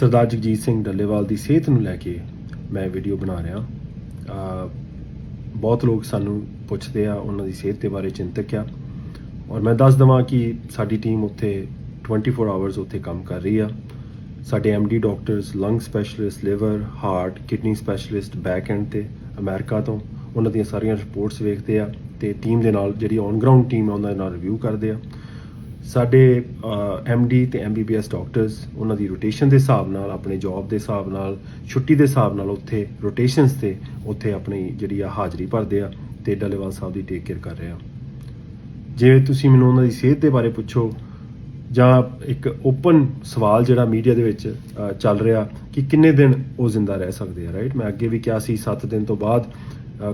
ਸਰਦਾਰ ਜਗਜੀਤ ਸਿੰਘ ਡੱਲੇਵਾਲ ਦੀ ਸਿਹਤ ਨੂੰ ਲੈ ਕੇ ਮੈਂ ਵੀਡੀਓ ਬਣਾ ਰਿਹਾ। ਅ, ਬਹੁਤ ਲੋਕ ਸਾਨੂੰ ਪੁੱਛਦੇ ਆ ਉਹਨਾਂ ਦੀ ਸਿਹਤ ਦੇ ਬਾਰੇ ਚਿੰਤਕ ਆ। ਔਰ ਮੈਂ ਦੱਸ ਦਵਾਂ ਕਿ ਸਾਡੀ ਟੀਮ ਉੱਥੇ 24 ਆਵਰਸ ਉੱਥੇ ਕੰਮ ਕਰ ਰਹੀ ਆ। ਸਾਡੇ MD doctors lung specialist liver heart kidney specialist back end ਤੇ ਅਮਰੀਕਾ ਤੋਂ ਉਹਨਾਂ ਦੀਆਂ ਸਾਰੀਆਂ ਰਿਪੋਰਟਸ ਵੇਖਦੇ ਆ ਤੇ ਟੀਮ ਦੇ ਨਾਲ ਜਿਹੜੀ ਔਨ ਗਰਾਊਂਡ ਟੀਮ ਆ ਉਹਨਾਂ ਦੇ ਨਾਲ ਰਿਵਿਊ ਕਰਦੇ ਆ। ਸਾਡੇ ਐਮਡੀ ਤੇ ਐਮਬੀਬੀਐਸ ਡਾਕਟਰਸ ਉਹਨਾਂ ਦੀ ਰੋਟੇਸ਼ਨ ਦੇ ਹਿਸਾਬ ਨਾਲ, ਆਪਣੇ ਜੌਬ ਦੇ ਹਿਸਾਬ ਨਾਲ, ਛੁੱਟੀ ਦੇ ਹਿਸਾਬ ਨਾਲ ਉੱਥੇ ਰੋਟੇਸ਼ਨਸ ਤੇ ਉੱਥੇ ਆਪਣੀ ਜਿਹੜੀ ਆ ਹਾਜ਼ਰੀ ਭਰਦੇ ਆ ਤੇ ਡੱਲੇਵਾਲ ਸਾਹਿਬ ਦੀ ਟੇਕ ਕੇਅਰ ਕਰ ਰਹੇ ਆ। ਜੇ ਤੁਸੀਂ ਮੈਨੂੰ ਉਹਨਾਂ ਦੀ ਸਿਹਤ ਦੇ ਬਾਰੇ ਪੁੱਛੋ, ਜਾਂ ਇੱਕ ਓਪਨ ਸਵਾਲ ਜਿਹੜਾ ਮੀਡੀਆ ਦੇ ਵਿੱਚ ਚੱਲ ਰਿਹਾ ਕਿ ਕਿੰਨੇ ਦਿਨ ਉਹ ਜ਼ਿੰਦਾ ਰਹਿ ਸਕਦੇ ਆ ਰਾਈਟ ਮੈਂ ਅੱਗੇ ਵੀ ਕਿਹਾ ਸੀ 7 ਦਿਨ ਤੋਂ ਬਾਅਦ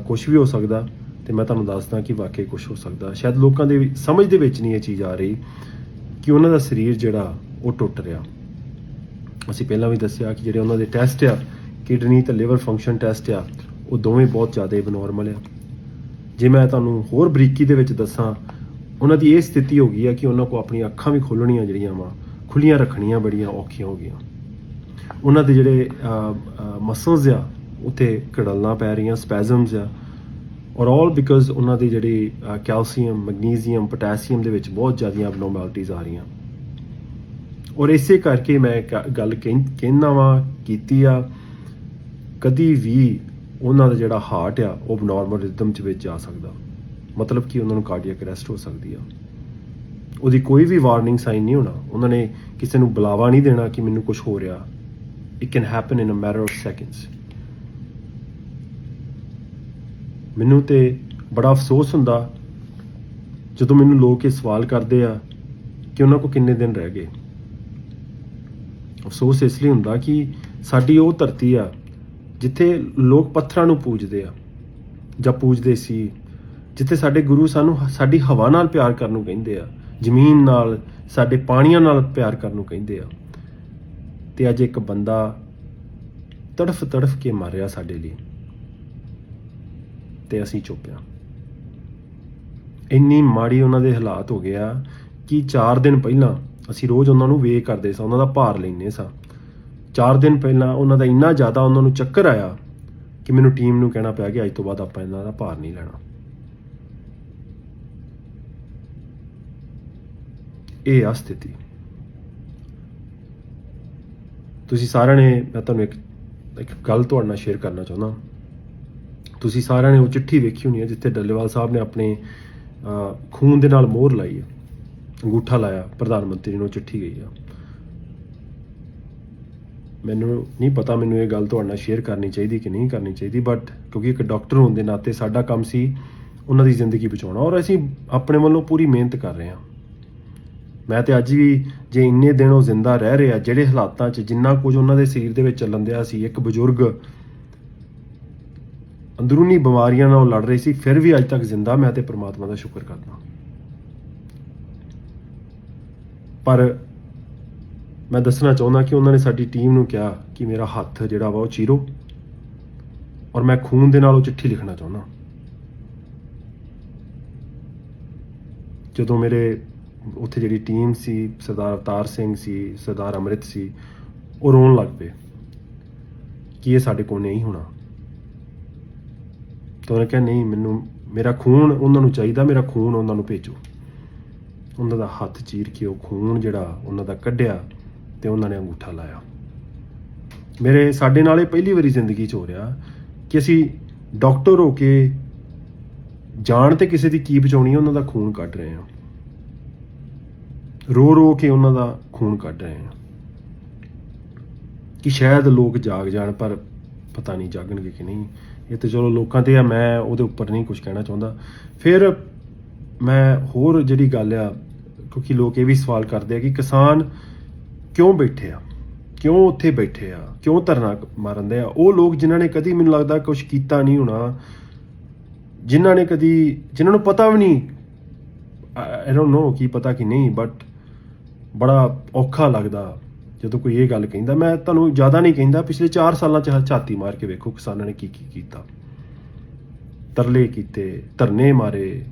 ਕੁਝ ਵੀ ਹੋ ਸਕਦਾ। ਤੇ ਮੈਂ ਤੁਹਾਨੂੰ ਦੱਸਦਾ ਕਿ ਵਾਕਈ ਕੁਝ ਹੋ ਸਕਦਾ। ਸ਼ਾਇਦ ਲੋਕਾਂ ਦੇ ਸਮਝ ਦੇ ਵਿੱਚ ਨਹੀਂ ਇਹ ਚੀਜ਼ ਆ ਰਹੀ ਕਿ ਉਹਨਾਂ ਦਾ ਸਰੀਰ ਜਿਹੜਾ, ਉਹ ਟੁੱਟ ਰਿਹਾ। ਅਸੀਂ ਪਹਿਲਾਂ ਵੀ ਦੱਸਿਆ ਕਿ ਜਿਹੜੇ ਉਹਨਾਂ ਦੇ ਟੈਸਟ ਆ, ਕਿਡਨੀ ਤੇ ਲਿਵਰ ਫੰਕਸ਼ਨ ਟੈਸਟ ਆ, ਉਹ ਦੋਵੇਂ ਬਹੁਤ ਜ਼ਿਆਦਾ ਐਬਨੋਰਮਲ ਆ। ਜੇ ਮੈਂ ਤੁਹਾਨੂੰ ਹੋਰ ਬਰੀਕੀ ਦੇ ਵਿੱਚ ਦੱਸਾਂ, ਉਹਨਾਂ ਦੀ ਇਹ ਸਥਿਤੀ ਹੋ ਗਈ ਆ ਕਿ ਉਹਨਾਂ ਕੋ ਆਪਣੀਆਂ ਅੱਖਾਂ ਵੀ ਖੋਲਣੀਆਂ ਜਿਹੜੀਆਂ ਵਾ ਖੁੱਲੀਆਂ ਰੱਖਣੀਆਂ ਬੜੀਆਂ ਔਖੀਆਂ ਹੋ ਗਈਆਂ। ਉਹਨਾਂ ਦੇ ਜਿਹੜੇ ਮਸਲਸ ਆ, ਉੱਥੇ ਕੜਲਣਾ ਪੈ ਰਹੀਆਂ ਸਪੈਜ਼ਮਸ ਆ ਔਰ ਆਲ ਬਿਕਾਜ਼ ਉਹਨਾਂ ਦੀ ਜਿਹੜੀ ਕੈਲਸ਼ੀਅਮ ਮੈਗਨੀਸੀਅਮ ਪੋਟਾਸੀਅਮ ਦੇ ਵਿੱਚ ਬਹੁਤ ਜ਼ਿਆਦੀਆਂ ਐਬਨੋਰਮੈਲਿਟੀਜ਼ ਆ ਰਹੀਆਂ। ਔਰ ਇਸੇ ਕਰਕੇ ਮੈਂ ਇੱਕ ਗੱਲ ਕਹਿੰ- ਕਹਿਣਾ ਵਾਂ, ਕੀਤੀ ਆ, ਕਦੀ ਵੀ ਉਹਨਾਂ ਦਾ ਜਿਹੜਾ ਹਾਰਟ ਆ, ਉਹ ਨਾਰਮਲ ਰਿਦਮ ਚ ਵਿੱਚ ਜਾ ਸਕਦਾ। ਮਤਲਬ ਕਿ ਉਹਨਾਂ ਨੂੰ ਕਾਰਡੀਅਕ ਅਰੈਸਟ ਹੋ ਸਕਦੀ ਆ। ਉਹਦੀ ਕੋਈ ਵੀ ਵਾਰਨਿੰਗ ਸਾਈਨ ਨਹੀਂ ਹੋਣਾ। ਉਹਨਾਂ ਨੇ ਕਿਸੇ ਨੂੰ ਬੁਲਾਵਾ ਨਹੀਂ ਦੇਣਾ ਕਿ ਮੈਨੂੰ ਕੁਝ ਹੋ ਰਿਹਾ। It can happen in a matter of seconds ਮੈਨੂੰ ਤੇ ਬੜਾ ਅਫਸੋਸ ਹੁੰਦਾ ਜਦੋਂ ਮੈਨੂੰ ਲੋਕ ਇਹ ਸਵਾਲ ਕਰਦੇ ਆ ਕਿ ਉਹਨਾਂ ਕੋ ਕਿੰਨੇ ਦਿਨ ਰਹਿ ਗਏ। ਅਫਸੋਸ ਇਸ ਲਈ ਹੁੰਦਾ ਕਿ ਸਾਡੀ ਉਹ ਧਰਤੀ ਆ ਜਿੱਥੇ ਲੋਕ ਪੱਥਰਾਂ ਨੂੰ ਪੂਜਦੇ ਆ ਜਾਂ ਪੂਜਦੇ ਸੀ, ਜਿੱਥੇ ਸਾਡੇ ਗੁਰੂ ਸਾਨੂੰ ਸਾਡੀ ਹਵਾ ਨਾਲ ਪਿਆਰ ਕਰਨ ਨੂੰ ਕਹਿੰਦੇ ਆ, ਜ਼ਮੀਨ ਨਾਲ, ਸਾਡੇ ਪਾਣੀਆਂ ਨਾਲ ਪਿਆਰ ਕਰਨ ਨੂੰ ਕਹਿੰਦੇ ਆ। ਤੇ ਅੱਜ ਇੱਕ ਬੰਦਾ ਤੜਫ ਤੜਫ ਕੇ ਮਾਰਿਆ ਸਾਡੇ ਲਈ। ਤੇ ਅਸੀਂ ਚੁੱਪ ਆ। ਇੰਨੀ ਮਾੜੀ ਉਹਨਾਂ ਦੇ ਹਾਲਾਤ ਹੋ ਗਿਆ ਕਿ 4 ਦਿਨ ਪਹਿਲਾਂ ਅਸੀਂ ਰੋਜ਼ ਉਹਨਾਂ ਨੂੰ ਵੇ ਕਰਦੇ ਸਾਂ, ਉਹਨਾਂ ਦਾ ਭਾਰ ਲੈਂਦੇ ਸਾਂ। 4 ਦਿਨ ਪਹਿਲਾਂ ਉਹਨਾਂ ਦਾ ਇੰਨਾ ਜ਼ਿਆਦਾ ਉਹਨਾਂ ਨੂੰ ਚੱਕਰ ਆਇਆ ਕਿ ਮੈਨੂੰ ਟੀਮ ਨੂੰ ਕਹਿਣਾ ਪਿਆ ਕਿ ਅੱਜ ਤੋਂ ਬਾਅਦ ਆਪਾਂ ਇਹਨਾਂ ਦਾ ਭਾਰ ਨਹੀਂ ਲੈਣਾ। ਇਹ ਆ ਸਥਿਤੀ। ਤੁਸੀਂ ਸਾਰਿਆਂ ਨੇ, ਮੈਂ ਤੁਹਾਨੂੰ ਇੱਕ ਇੱਕ ਗੱਲ ਤੁਹਾਡੇ ਨਾਲ ਸ਼ੇਅਰ ਕਰਨਾ ਚਾਹੁੰਦਾ। ਤੁਸੀਂ ਸਾਰਿਆਂ ਨੇ ਉਹ ਚਿੱਠੀ ਵੇਖੀ ਹੋਣੀ ਹੈ ਜਿੱਥੇ ਡੱਲੇਵਾਲ ਸਾਹਿਬ ਨੇ ਆਪਣੇ ਖੂਨ ਦੇ ਨਾਲ ਮੋਹਰ ਲਾਈ ਹੈ। ਅੰਗੂਠਾ ਲਾਇਆ, ਪ੍ਰਧਾਨ ਮੰਤਰੀ ਨੂੰ ਚਿੱਠੀ ਗਈ ਆ। ਮੈਨੂੰ ਨਹੀਂ ਪਤਾ ਮੈਨੂੰ ਇਹ ਗੱਲ ਤੁਹਾਡੇ ਨਾਲ ਸ਼ੇਅਰ ਕਰਨੀ ਚਾਹੀਦੀ ਕਿ ਨਹੀਂ ਕਰਨੀ ਚਾਹੀਦੀ ਬਟ ਕਿਉਂਕਿ ਇੱਕ ਡਾਕਟਰ ਹੋਣ ਦੇ ਨਾਤੇ ਸਾਡਾ ਕੰਮ ਸੀ ਉਹਨਾਂ ਦੀ ਜ਼ਿੰਦਗੀ ਬਚਾਉਣਾ ਔਰ ਅਸੀਂ ਆਪਣੇ ਵੱਲੋਂ ਪੂਰੀ ਮਿਹਨਤ ਕਰ ਰਹੇ ਹਾਂ। ਮੈਂ ਤੇ ਅੱਜ ਵੀ ਜੇ ਇੰਨੇ ਦਿਨ ਉਹ ਜ਼ਿੰਦਾ ਰਹਿ ਰਿਹਾ ਜਿਹੜੇ ਹਾਲਾਤਾਂ 'ਚ ਜਿੰਨਾ ਕੁਝ ਉਹਨਾਂ ਦੇ ਸਰੀਰ ਦੇ ਵਿੱਚ ਚੱਲਣ ਦਿਆ ਸੀ, ਇੱਕ ਬਜ਼ੁਰਗ ਅੰਦਰੂਨੀ ਬਿਮਾਰੀਆਂ ਨਾਲ ਉਹ ਲੜ ਰਹੀ ਸੀ, ਫਿਰ ਵੀ ਅੱਜ ਤੱਕ ਜ਼ਿੰਦਾ ਮੈਂ ਤੇ ਪ੍ਰਮਾਤਮਾ ਦਾ ਸ਼ੁਕਰ ਕਰਦਾ। ਪਰ ਮੈਂ ਦੱਸਣਾ ਚਾਹੁੰਦਾ ਕਿ ਉਹਨਾਂ ਨੇ ਸਾਡੀ ਟੀਮ ਨੂੰ ਕਿਹਾ ਕਿ ਮੇਰਾ ਹੱਥ ਜਿਹੜਾ ਵਾ ਉਹ ਚੀਰੋ ਔਰ ਮੈਂ ਖੂਨ ਦੇ ਨਾਲ ਉਹ ਚਿੱਠੀ ਲਿਖਣਾ ਚਾਹੁੰਦਾ। ਜਦੋਂ ਮੇਰੇ ਉੱਥੇ ਜਿਹੜੀ ਟੀਮ ਸੀ, ਸਰਦਾਰ ਅਵਤਾਰ ਸਿੰਘ ਸੀ, ਸਰਦਾਰ ਅੰਮ੍ਰਿਤ ਸੀ, ਉਹ ਰੋਣ ਲੱਗ ਪਏ ਕਿ ਇਹ ਸਾਡੇ ਕੋਲ ਨਹੀਂ ਹੋਣਾ। ਤਾਂ ਉਹਨੇ ਕਿਹਾ, ਨਹੀਂ, ਮੈਨੂੰ, ਮੇਰਾ ਖੂਨ ਉਹਨਾਂ ਨੂੰ ਚਾਹੀਦਾ, ਮੇਰਾ ਖੂਨ ਉਹਨਾਂ ਨੂੰ ਭੇਜੋ। ਉਹਨਾਂ ਦਾ ਹੱਥ ਚੀਰ ਕੇ ਉਹ ਖੂਨ ਜਿਹੜਾ ਉਹਨਾਂ ਦਾ ਕੱਢਿਆ ਤੇ ਉਹਨਾਂ ਨੇ ਅੰਗੂਠਾ ਲਾਇਆ। ਮੇਰੇ, ਸਾਡੇ ਨਾਲ ਇਹ ਪਹਿਲੀ ਵਾਰੀ ਜ਼ਿੰਦਗੀ 'ਚ ਹੋ ਰਿਹਾ ਕਿ ਅਸੀਂ ਡਾਕਟਰ ਹੋ ਕੇ ਜਾਣ ਤੇ ਕਿਸੇ ਦੀ ਕੀ ਬਚਾਉਣੀ ਹੈ, ਉਹਨਾਂ ਦਾ ਖੂਨ ਕੱਢ ਰਹੇ ਹਾਂ। ਰੋ ਰੋ ਕੇ ਉਹਨਾਂ ਦਾ ਖੂਨ ਕੱਢ ਰਹੇ ਹਾਂ। ਕਿ ਸ਼ਾਇਦ ਲੋਕ ਜਾਗ ਜਾਣ, ਪਰ ਪਤਾ ਨਹੀਂ ਜਾਗਣਗੇ ਕਿ ਨਹੀਂ। ਇਹ ਤੇ ਚਲੋ ਲੋਕਾਂ ਤੇ ਆ, ਮੈਂ ਉਹਦੇ ਉੱਪਰ ਨਹੀਂ ਕੁਝ ਕਹਿਣਾ ਚਾਹੁੰਦਾ। ਫਿਰ ਮੈਂ ਹੋਰ ਜਿਹੜੀ ਗੱਲ ਆ, ਕਿਉਂਕਿ ਲੋਕ ਇਹ ਵੀ ਸਵਾਲ ਕਰਦੇ ਆ ਕਿ ਕਿਸਾਨ ਕਿਉਂ ਬੈਠੇ ਆ? ਕਿਉਂ ਉੱਥੇ ਬੈਠੇ ਆ? ਕਿਉਂ ਧਰਨਾ ਮਾਰਨ ਦੇ ਆ? ਉਹ ਲੋਕ ਜਿਨ੍ਹਾਂ ਨੇ ਕਦੀ ਮੈਨੂੰ ਲੱਗਦਾ ਕੁਝ ਕੀਤਾ ਨਹੀਂ ਹੋਣਾ, ਜਿਨ੍ਹਾਂ ਨੇ ਕਦੀ, ਜਿਨ੍ਹਾਂ ਨੂੰ ਪਤਾ ਵੀ ਨਹੀਂ ਆਈ ਡੋਨਟ ਨੋ ਕੀ ਪਤਾ ਕਿ ਨਹੀਂ ਬਟ ਬੜਾ ਔਖਾ ਲੱਗਦਾ। ਜਦੋਂ ਕੋਈ ਇਹ ਗੱਲ ਕਹਿੰਦਾ, ਮੈਂ ਤੁਹਾਨੂੰ ਜ਼ਿਆਦਾ ਨਹੀਂ ਕਹਿੰਦਾ, ਪਿਛਲੇ 4 ਸਾਲਾਂ ਚ ਝਾਤੀ ਮਾਰ ਕੇ ਵੇਖੋ ਕਿਸਾਨਾਂ ਨੇ ਕੀ ਕੀ ਕੀਤਾ। ਤਰਲੇ ਕੀਤੇ, ਧਰਨੇ ਮਾਰੇ,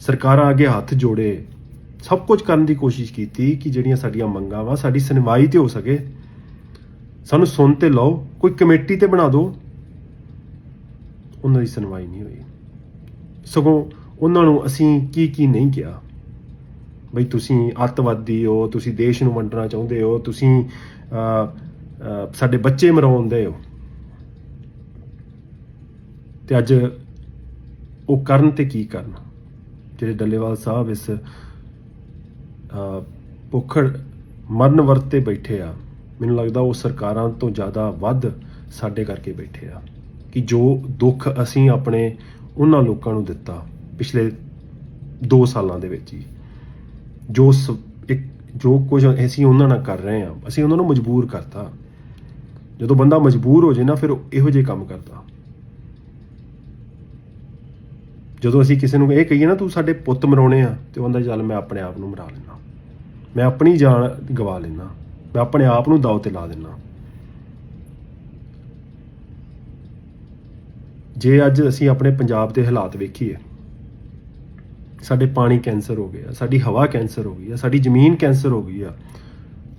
ਸਰਕਾਰਾਂ ਅੱਗੇ ਹੱਥ ਜੋੜੇ, ਸਭ ਕੁਝ ਕਰਨ ਦੀ ਕੋਸ਼ਿਸ਼ ਕੀਤੀ ਕਿ ਜਿਹੜੀਆਂ ਸਾਡੀਆਂ ਮੰਗਾਂ ਵਾ, ਸਾਡੀ ਸੁਣਵਾਈ ਤੇ ਹੋ ਸਕੇ। ਸਾਨੂੰ ਸੁਣ ਤੇ ਲਓ, ਕੋਈ ਕਮੇਟੀ ਤੇ ਬਣਾ ਦਿਓ। ਉਹਨਾਂ ਦੀ ਸੁਣਵਾਈ ਨਹੀਂ ਹੋਈ। ਸਗੋਂ ਉਹਨਾਂ ਨੂੰ ਅਸੀਂ ਕੀ ਕੀ ਨਹੀਂ ਕਿਹਾ। ਬਈ ਤੁਸੀਂ ਅੱਤਵਾਦੀ ਹੋ ਤੁਸੀਂ ਦੇਸ਼ ਨੂੰ ਵੰਡਣਾ ਚਾਹੁੰਦੇ ਹੋ ਤੁਸੀਂ ਸਾਡੇ ਬੱਚੇ ਮਰਾਉਂਦੇ ਹੋ। ਤੇ ਅੱਜ ਉਹ ਕਰਨ ਤੇ ਕੀ ਕਰਨ? ਜਿਹੜੇ ਡੱਲੇਵਾਲ ਸਾਹਿਬ ਇਸ ਅਹ, ਭੁੱਖੜ ਮਰਨ ਵਰਤ ਤੇ ਬੈਠੇ ਆ ਮੈਨੂੰ ਲੱਗਦਾ ਉਹ ਸਰਕਾਰਾਂ ਤੋਂ ਜ਼ਿਆਦਾ ਵੱਧ ਸਾਡੇ ਕਰਕੇ ਬੈਠੇ ਆ ਕਿ ਜੋ ਦੁੱਖ ਅਸੀਂ ਆਪਣੇ ਉਹਨਾਂ ਲੋਕਾਂ ਨੂੰ ਦਿੱਤਾ ਪਿਛਲੇ 2 ਸਾਲਾਂ ਦੇ ਵਿੱਚ ਹੀ। ਜੋ ਸ- ਇੱਕ, ਜੋ ਕੁਝ ਅਸੀਂ ਉਹਨਾਂ ਨਾਲ ਕਰ ਰਹੇ ਆ ਅਸੀਂ ਉਹਨਾਂ ਨੂੰ ਮਜਬੂਰ ਕਰਤਾ। ਜਦੋਂ ਬੰਦਾ ਮਜਬੂਰ ਹੋ ਜੇ ਨਾ, ਫਿਰ ਉਹ ਇਹੋ ਜਿਹੇ ਕੰਮ ਕਰਦਾ। ਜਦੋਂ ਅਸੀਂ ਕਿਸੇ ਨੂੰ ਇਹ ਕਹੀਏ ਨਾ, ਤੂੰ ਸਾਡੇ ਪੁੱਤ ਮਰਾਉਣੇ ਆ, ਤੇ ਉਹ ਕਹਿੰਦਾ, ਚੱਲ ਮੈਂ ਆਪਣੇ ਆਪ ਨੂੰ ਮਰਾ ਲੈਣਾ ਮੈਂ ਆਪਣੀ ਜਾਨ ਗਵਾ ਲੈਣਾ ਮੈਂ ਆਪਣੇ ਆਪ ਨੂੰ ਦਾਅ ਤੇ ਲਾ ਦਿੰਨਾ ਜੇ ਅੱਜ ਅਸੀਂ ਆਪਣੇ ਪੰਜਾਬ ਦੇ ਹਾਲਾਤ ਵੇਖੀਏ ਸਾਡੇ ਪਾਣੀ ਕੈਂਸਰ ਹੋ ਗਿਆ ਸਾਡੀ ਹਵਾ ਕੈਂਸਰ ਹੋ ਗਈ ਆ ਸਾਡੀ ਜ਼ਮੀਨ ਕੈਂਸਰ ਹੋ ਗਈ ਆ।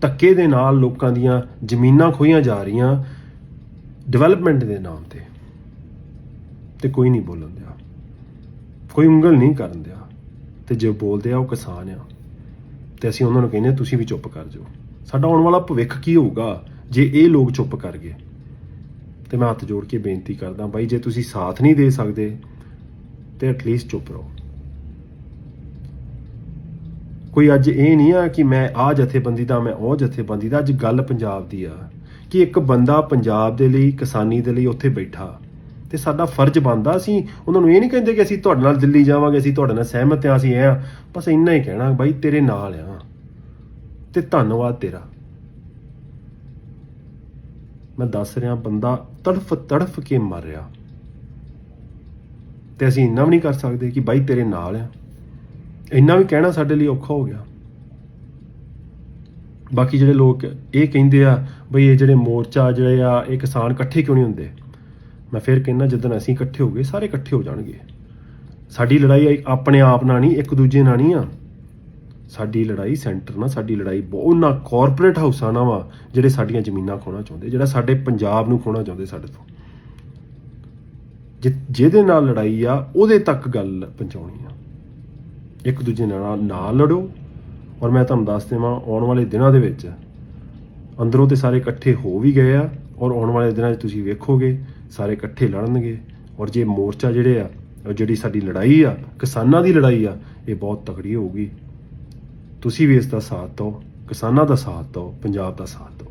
ਧੱਕੇ ਦੇ ਨਾਲ ਲੋਕਾਂ ਦੀਆਂ ਜ਼ਮੀਨਾਂ ਖੋਈਆਂ ਜਾ ਰਹੀਆਂ ਡਿਵੈਲਪਮੈਂਟ ਦੇ ਨਾਮ ਤੇ। ਤੇ ਕੋਈ ਨਹੀਂ ਬੋਲਣ ਦਿਆ। ਕੋਈ ਉਂਗਲ ਨਹੀਂ ਕਰਨ ਦਿਆ। ਤੇ ਜੇ ਬੋਲਦੇ ਆ ਉਹ ਕਿਸਾਨ ਆ। ਤੇ ਅਸੀਂ ਉਹਨਾਂ ਨੂੰ ਕਹਿੰਦੇ ਹਾਂ, ਤੁਸੀਂ ਵੀ ਚੁੱਪ ਕਰ ਜਾਓ। ਸਾਡਾ ਆਉਣ ਵਾਲਾ ਭਵਿੱਖ ਕੀ ਹੋਊਗਾ ਜੇ ਇਹ ਲੋਕ ਚੁੱਪ ਕਰ ਗਏ? ਤੇ ਮੈਂ ਹੱਥ ਜੋੜ ਕੇ ਬੇਨਤੀ ਕਰਦਾ ਬਾਈ ਜੇ ਤੁਸੀਂ ਸਾਥ ਨਹੀਂ ਦੇ ਸਕਦੇ ਤੇ ਐਟਲੀਸਟ ਚੁੱਪ ਰਹੋ। ਕੋਈ ਅੱਜ ਇਹ ਨਹੀਂ ਆ ਕਿ ਮੈਂ ਆ ਜਥੇਬੰਦੀ ਦਾ, ਮੈਂ ਉਹ ਜਥੇਬੰਦੀ ਦਾ, ਅੱਜ ਗੱਲ ਪੰਜਾਬ ਦੀ ਆ ਕਿ ਇੱਕ ਬੰਦਾ ਪੰਜਾਬ ਦੇ ਲਈ, ਕਿਸਾਨੀ ਦੇ ਲਈ ਉੱਥੇ ਬੈਠਾ ਤੇ ਸਾਡਾ ਫਰਜ਼ ਬਣਦਾ ਅਸੀਂ ਉਹਨਾਂ ਨੂੰ ਇਹ ਨਹੀਂ ਕਹਿੰਦੇ ਕਿ ਅਸੀਂ ਤੁਹਾਡੇ ਨਾਲ ਦਿੱਲੀ ਜਾਵਾਂਗੇ, ਅਸੀਂ ਤੁਹਾਡੇ ਨਾਲ ਸਹਿਮਤ ਆ ਅਸੀਂ ਇਹ ਆ ਬਸ ਇੰਨਾ ਹੀ ਕਹਿਣਾ, ਬਾਈ, ਤੇਰੇ ਨਾਲ ਆ। ਤੇ ਧੰਨਵਾਦ ਤੇਰਾ। ਮੈਂ ਦੱਸ ਰਿਹਾ, ਬੰਦਾ ਤੜਫ ਤੜਫ ਕੇ ਮਰ ਰਿਹਾ। ਤੇ ਅਸੀਂ ਇੰਨਾ ਵੀ ਨਹੀਂ ਕਰ ਸਕਦੇ ਕਿ ਬਾਈ ਤੇਰੇ ਨਾਲ ਆ। ਇੰਨਾ ਵੀ ਕਹਿਣਾ ਸਾਡੇ ਲਈ ਔਖਾ ਹੋ ਗਿਆ। ਬਾਕੀ ਜਿਹੜੇ ਲੋਕ ਇਹ ਕਹਿੰਦੇ ਆ, ਬਈ ਇਹ ਜਿਹੜੇ ਮੋਰਚਾ ਜਿਹੜੇ ਆ, ਇਹ ਕਿਸਾਨ ਇਕੱਠੇ ਕਿਉਂ ਨਹੀਂ ਹੁੰਦੇ? ਮੈਂ ਫਿਰ ਕਹਿੰਦਾ, ਜਦੋਂ ਅਸੀਂ ਇਕੱਠੇ ਹੋ ਗਏ, ਸਾਰੇ ਇਕੱਠੇ ਹੋ ਜਾਣਗੇ। ਸਾਡੀ ਲੜਾਈ ਆਪਣੇ ਆਪ ਨਾਲ ਨਹੀਂ, ਇੱਕ ਦੂਜੇ ਨਾਲ ਨਹੀਂ ਆ। ਸਾਡੀ ਲੜਾਈ ਸੈਂਟਰ ਨਾਲ, ਸਾਡੀ ਲੜਾਈ ਬਹੁਤ ਨਾ ਕਾਰਪੋਰੇਟ ਹਾਊਸਾਂ ਨਾਲ ਵਾ, ਜਿਹੜੇ ਸਾਡੀਆਂ ਜ਼ਮੀਨਾਂ ਖੋਣਾ ਚਾਹੁੰਦੇ, ਜਿਹੜਾ ਸਾਡੇ ਪੰਜਾਬ ਨੂੰ ਖੋਣਾ ਚਾਹੁੰਦੇ ਸਾਡੇ ਤੋਂ। ਜਿ- ਜਿਹਦੇ ਨਾਲ ਲੜਾਈ ਆ, ਉਹਦੇ ਤੱਕ ਗੱਲ ਪਹੁੰਚਾਉਣੀ ਆ। ਇੱਕ ਦੂਜੇ ਨਾਲ ਨਾ ਲੜੋ। ਔਰ ਮੈਂ ਤੁਹਾਨੂੰ ਦੱਸ ਦੇਵਾਂ, ਆਉਣ ਵਾਲੇ ਦਿਨਾਂ ਦੇ ਵਿੱਚ ਅੰਦਰੋਂ ਤੇ ਸਾਰੇ ਇਕੱਠੇ ਹੋ ਵੀ ਗਏ ਆ, ਔਰ ਆਉਣ ਵਾਲੇ ਦਿਨਾਂ 'ਚ ਤੁਸੀਂ ਵੇਖੋਗੇ, ਸਾਰੇ ਇਕੱਠੇ ਲੜਨਗੇ। ਔਰ ਜੇ ਮੋਰਚਾ ਜਿਹੜੇ ਆ ਉਹ ਜਿਹੜੀ ਸਾਡੀ ਲੜਾਈ ਆ, ਕਿਸਾਨਾਂ ਦੀ ਲੜਾਈ ਆ, ਇਹ ਬਹੁਤ ਤਕੜੀ ਹੋਊਗੀ। ਤੁਸੀਂ ਵੀ ਇਸ ਦਾ ਸਾਥ ਦਿਓ, ਕਿਸਾਨਾਂ ਦਾ ਸਾਥ ਦਿਓ, ਪੰਜਾਬ ਦਾ ਸਾਥ ਦਿਓ।